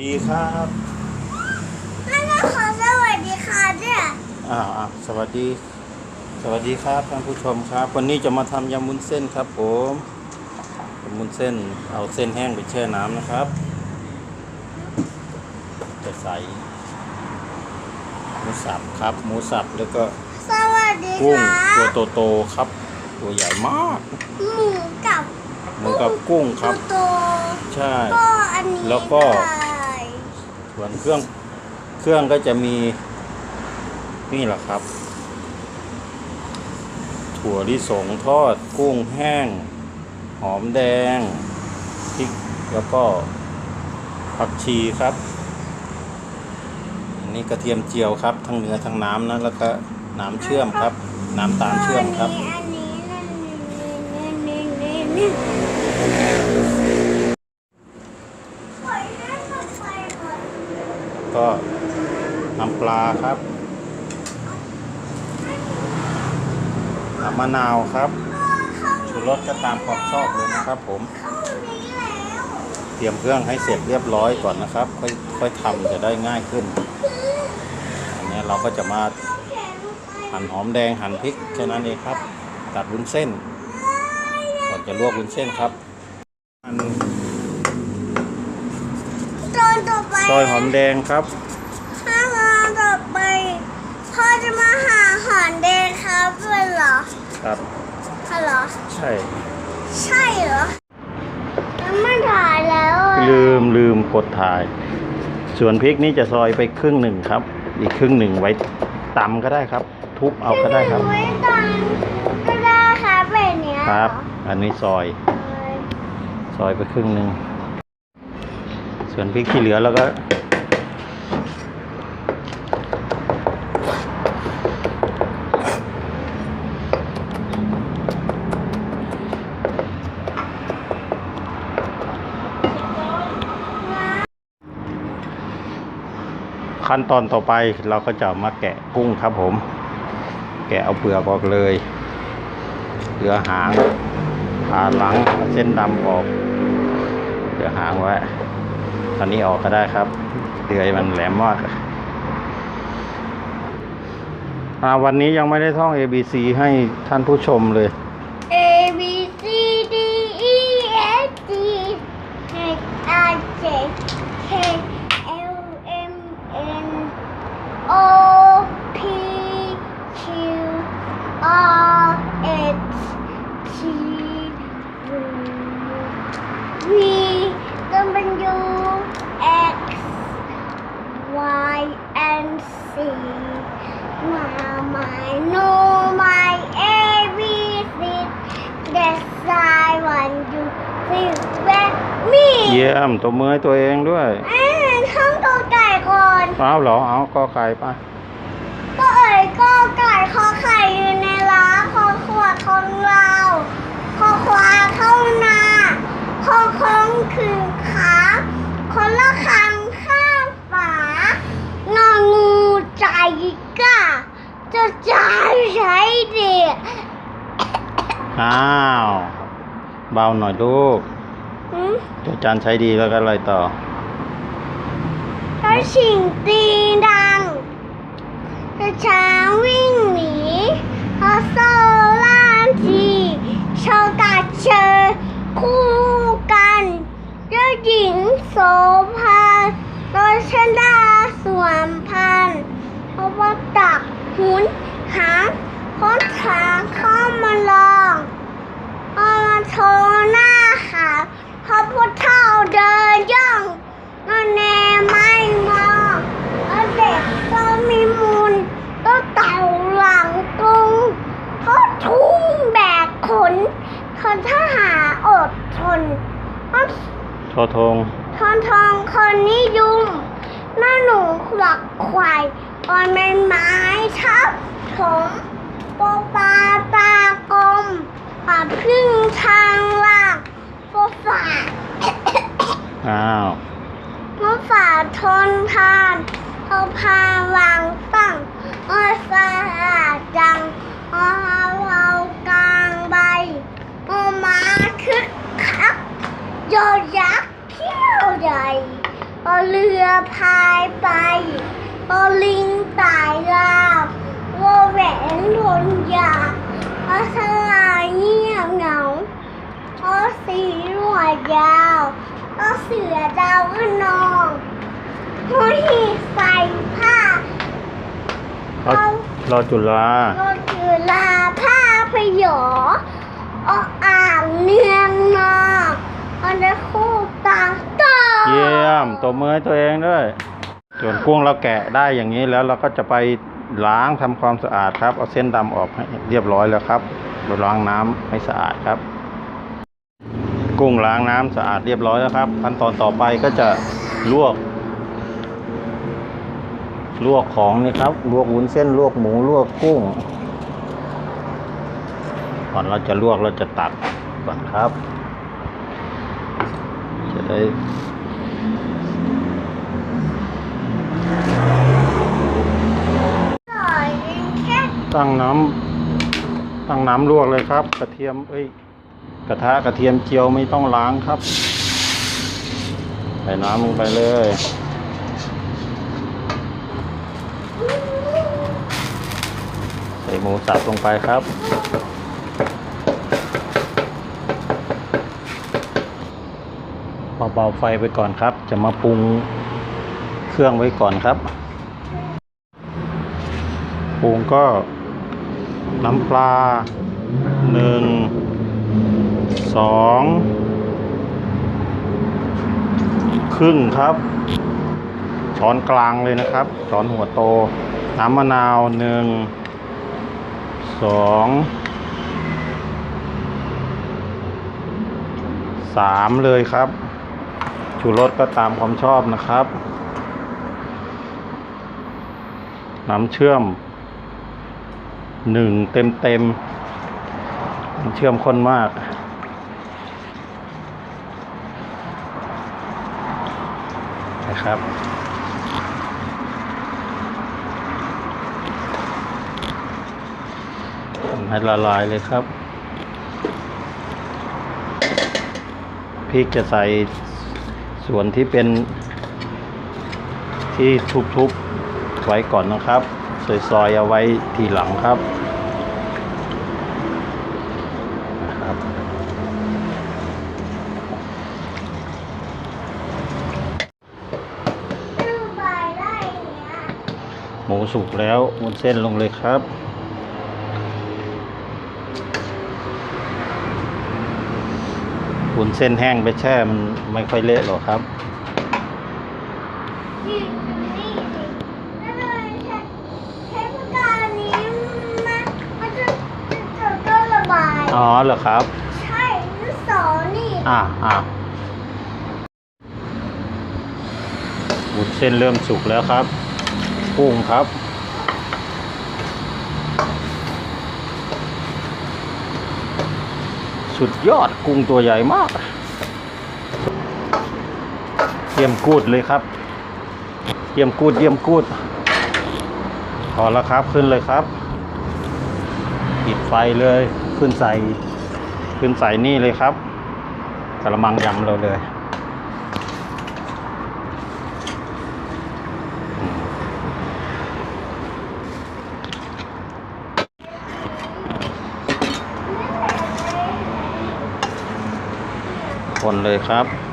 ดีครับนั่นก็ขอสวัสดีค่ะเนี่ยอ่าอ่าสวัสดี สวัสดีครับท่านผู้ชมครับ วันนี้จะมาทำยำมุ้นเส้นครับผมยำมุ้นเส้น เอาเส้นแห้งไปแช่น้ำนะครับ จะใส่หมูสับครับ หมูสับแล้วก็สวัสดีกุ้งค่ะตัวโตๆครับ ตัวใหญ่มากหมูกับหมูกับกุ้งครับโตใช่ๆก็อันนี้แล้วก็ได้ ส่วนเครื่องเครื่องก็จะมีนี่แหละครับ ถั่วลิสงทอดกุ้งแห้ง หอมแดงพริกแล้วก็ผักชีครับอันนี้กระเทียมเจียวครับ ทั้งเนื้อทั้งน้ำนะแล้วก็น้ำเชื่อมครับ น้ำตาลเชื่อมครับ อันนี้อันนี้นี่นี่นี่นี่ปล่อยให้มันไปก่อน ก็น้ำปลาครับน้ำมะนาวครับชูรสก็ตามความชอบเลยนะครับ ผม เตรียมเครื่องให้เสร็จเรียบร้อยก่อนนะครับ ค่อยค่อยทำจะได้ง่ายขึ้น อันนี้เราก็จะมาหั่นหอมแดงหั่นพริกแค่นั้นเองครับ ตัดวุ้นเส้นก่อนจะลวกวุ้นเส้นครับหั่น ตอนต่อไป ซอยหอมแดงครับ ถ้ามาต่อไปพ่อจะมาหาหอนแดงครับเป็นเหรอครับ ฮัลโหลใช่ ใช่เหรอแล้วมันถ่ายแล้วอะลืมลืมกดถ่าย ส่วนพริกนี่จะซอยไปครึ่งหนึ่งครับ อีกครึ่งหนึ่งไว้ตำก็ได้ครับ ทุบเอาก็ได้ครับไว้ตอนก็ได้ครับแบบเนี้ยครับ อันนี้ซอยเออซอยไปครึ่งหนึ่ง ส่วนพริกที่เหลือเราก็ ขั้นตอนต่อไปเราก็จะมาแกะกุ้งครับผม แกะเอาเปลือกออกเลย เหลือหางผ่าหลังเส้นดำออกเหลือหางไว้ ตอนนี้ออกก็ได้ครับเดือยมันแหลมมากวันนี้ยังไม่ได้ท่อง A B C ให้ท่านผู้ชมเลย you to with me เยี่ยมตัวมือให้ตัวเองด้วยอ่าท่องตัวไก่ก่อน เอาเหรอเอาก็ไก่ไปก็เอ๋ยก็ไก่คอไข่อยู่ในร้าคอขวดของเราคอควาเข้านาคอคงคือขาคนละคำข้างฝานองูใจก้าจะจ่ายใช้เด็กอ้าว เบาหน่อยลูกหืมตัวจานใช้ดีแล้วก็อะไรต่อถ้าชิงตีดังถ้าช้างวิ่งหนีพอโซล่านทีโชว์กาเชอคู่กันเจ้าหญิงโสภาโดยชดาสวมพันธุ์เพราะว่าตักหุนหางค้นทางเข้ามาลองเอามา โชว์หน้าขาวพระพุทธเจ้าเดินย่องนั่นแน่ไม่มองแล้วเด็กก็มีมูลก็เต่าหลังกรุงก็ทุ่งแบกขนคนทหารอดทนก็ทอทงทอนทองคนนิยมหน้าหนูขวักควายตอนเป็นไม้ทับถมโปปลาตากลม ป่าพึ่งทางล่างโปฝ่าอ้าวโปฝ่าทนทานเอาพาวางตั้งเอ้อยฟ้าจังเอาเรากลางใบโอมาคึกคักโยยักษ์เขี้ยวใหญ่พอเรือพายไปพอลิงตายลาววอแหวนทนยา พอสลายเงียบเหงาพอสีหนวดยาวพอเสือดาวก็นองพอหีบใส่ผ้ารอรอจุฬาก็คือลาผ้าพยอออ่างเนืองนอกอันได้คู่ต่างต่อเยี่ยมตัวมือให้ตัวเองด้วย ส่วนกุ้งเราแกะได้อย่างนี้แล้วเราก็จะไป ล้างทำความสะอาดครับ เอาเส้นดำออกให้เรียบร้อยแล้วครับไปล้างน้ำให้สะอาดครับ กุ้งล้างน้ำสะอาดเรียบร้อยแล้วครับ ขั้นตอนต่อไปก็จะลวก ลวกของนี่ครับ ลวกวุ้นเส้นลวกหมูลวกกุ้ง ก่อนเราจะลวกเราจะตักก่อนครับ จะได้ หน่อยแค่ ตั้งน้ำตั้งน้ำลวกเลยครับ กระเทียมเอ้ยกระทะกระเทียมเจียวไม่ต้องล้างครับใส่น้ำลงไปเลย ใส่หมูสับลงไปครับ เบาๆไฟไปก่อนครับ จะมาปรุงเครื่องไว้ก่อนครับ ปรุงก็ น้ำปลาหนึ่งสองครึ่งครับ ช้อนกลางเลยนะครับ ช้อนหัวโต น้ำมะนาวหนึ่งสองสามเลยครับชูรสก็ตามความชอบนะครับ น้ำเชื่อม หนึ่งเต็มเต็มเชื่อมข้นมากนะครับทำให้ละลายเลยครับพริกจะใส่ส่วนที่เป็นที่ทุบๆไว้ก่อนนะครับ ซอยๆเอาไว้ทีหลังครับนะครับหมูสุกแล้วมุนเส้นลงเลยครับวุ้นเส้นแห้งไปแช่มันไม่ค่อยเละหรอกครับ ยืนอยู่นี่สิแล้วเลยใช้ใช้ปากกานี้มามันจะจะจะระบาย อ๋อเหรอครับ ใช่ลูกศรนี่อ่าอ่าวุ้นเส้นเริ่มสุกแล้วครับกุ้งครับ สุดยอดกุ้งตัวใหญ่มากเยี่ยมกูดเลยครับ เยี่ยมกูดเยี่ยมกูดพอแล้วครับขึ้นเลยครับ ปิดไฟเลย ขึ้นใส่ขึ้นใส่นี่เลยครับกระมังยำเราเลย คนเลยครับ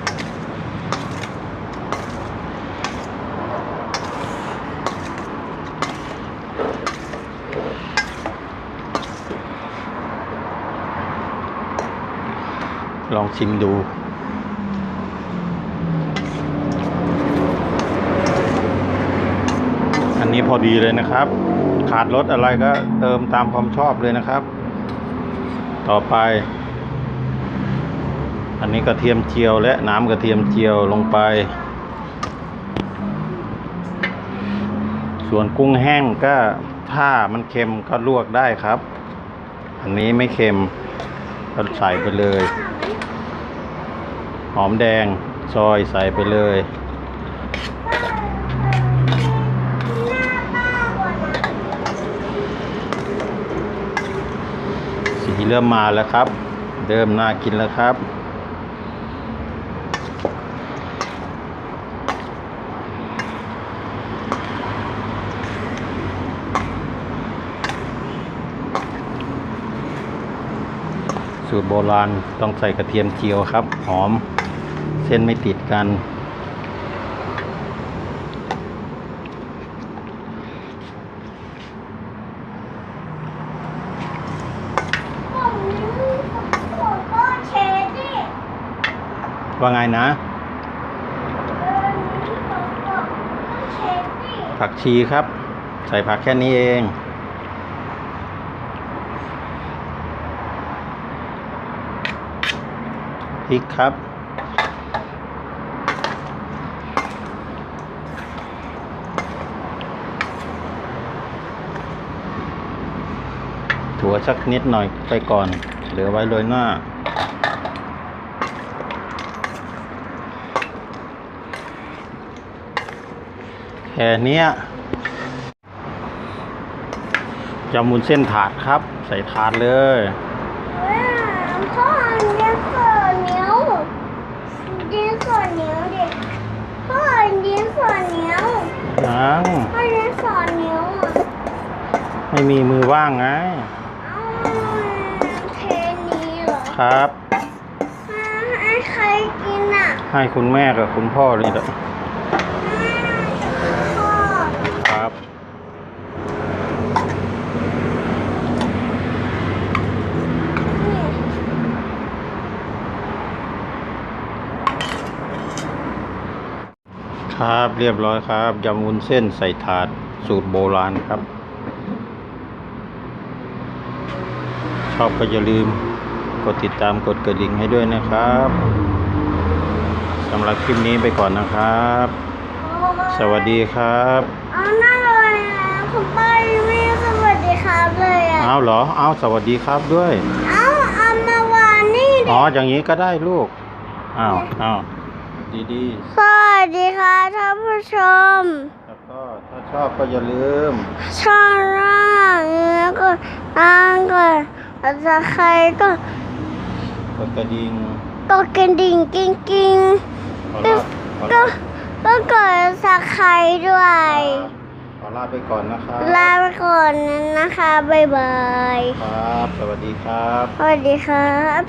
ลองชิมดู อันนี้พอดีเลยนะครับ ขาดรสอะไรก็เติมตามความชอบเลยนะครับ ต่อไป อันนี้กระเทียมเจียวและน้ำกระเทียมเจียวลงไป ส่วนกุ้งแห้งก็ถ้ามันเค็มก็ลวกได้ครับ อันนี้ไม่เค็มก็ใส่ไปเลย หอมแดงซอยใส่ไปเลยสีเริ่มมาแล้วครับ เริ่มน่ากินแล้วครับ สูตรโบราณต้องใส่กระเทียมเจียวครับ หอม ส้นไม่ติดกันผมนี่ผมก็เชดดิว่าไงนะ ผักชีครับ ใส่ผักแค่นี้เองพริกครับ ถั่วสักนิดหน่อยไปก่อน เหลือไว้โรยหน้า แค่เนี้ยจำมุนเส้นถาดครับ ใส่ถาดเลยเว้ยพ่อเลี้ยงส่วนนิ้วเลี้ยงส่วนนิ้วดิพ่อเลี้ยงส่วนนิ้วยังพ่อเลี้ยงส่วนนิ้วอะไม่มีมือว่างไง ครับ ให้ใครกินอะให้คุณแม่กับคุณพ่อเลยเด้อพ่อครับนี่ครับเรียบร้อยครับยำวุ้นเส้นใส่ถาดสูตรโบราณครับ ชอบก็อย่าลืม กดติดตามกดกระดิ่งให้ด้วยนะครับสำหรับคลิปนี้ไปก่อนนะครับ สวัสดีครับเอาหน้าเลยนะคุณป้ายังไม่สวัสดีครับเลยอะเอาเหรอเอาสวัสดีครับด้วยเอาเอามาวางนี่ดิอ๋ออย่างนี้ก็ได้ลูกอ้าวอ้าวดีสวัสดีค่ะท่านผู้ชม ๆแล้วก็ถ้าชอบก็อย่าลืม ชอบร่างนี้ก็ร่างก็อาจจะใครก็ กดกระดิ่งก็กระดิ่งกิ้งกิ้งขอลาขอก็ลาก็กดสักใครด้วย ขอลาไปก่อนนะครับลาไปก่อนนะคะ บ๊ายบาย ครับ สวัสดีครับ สวัสดีครับ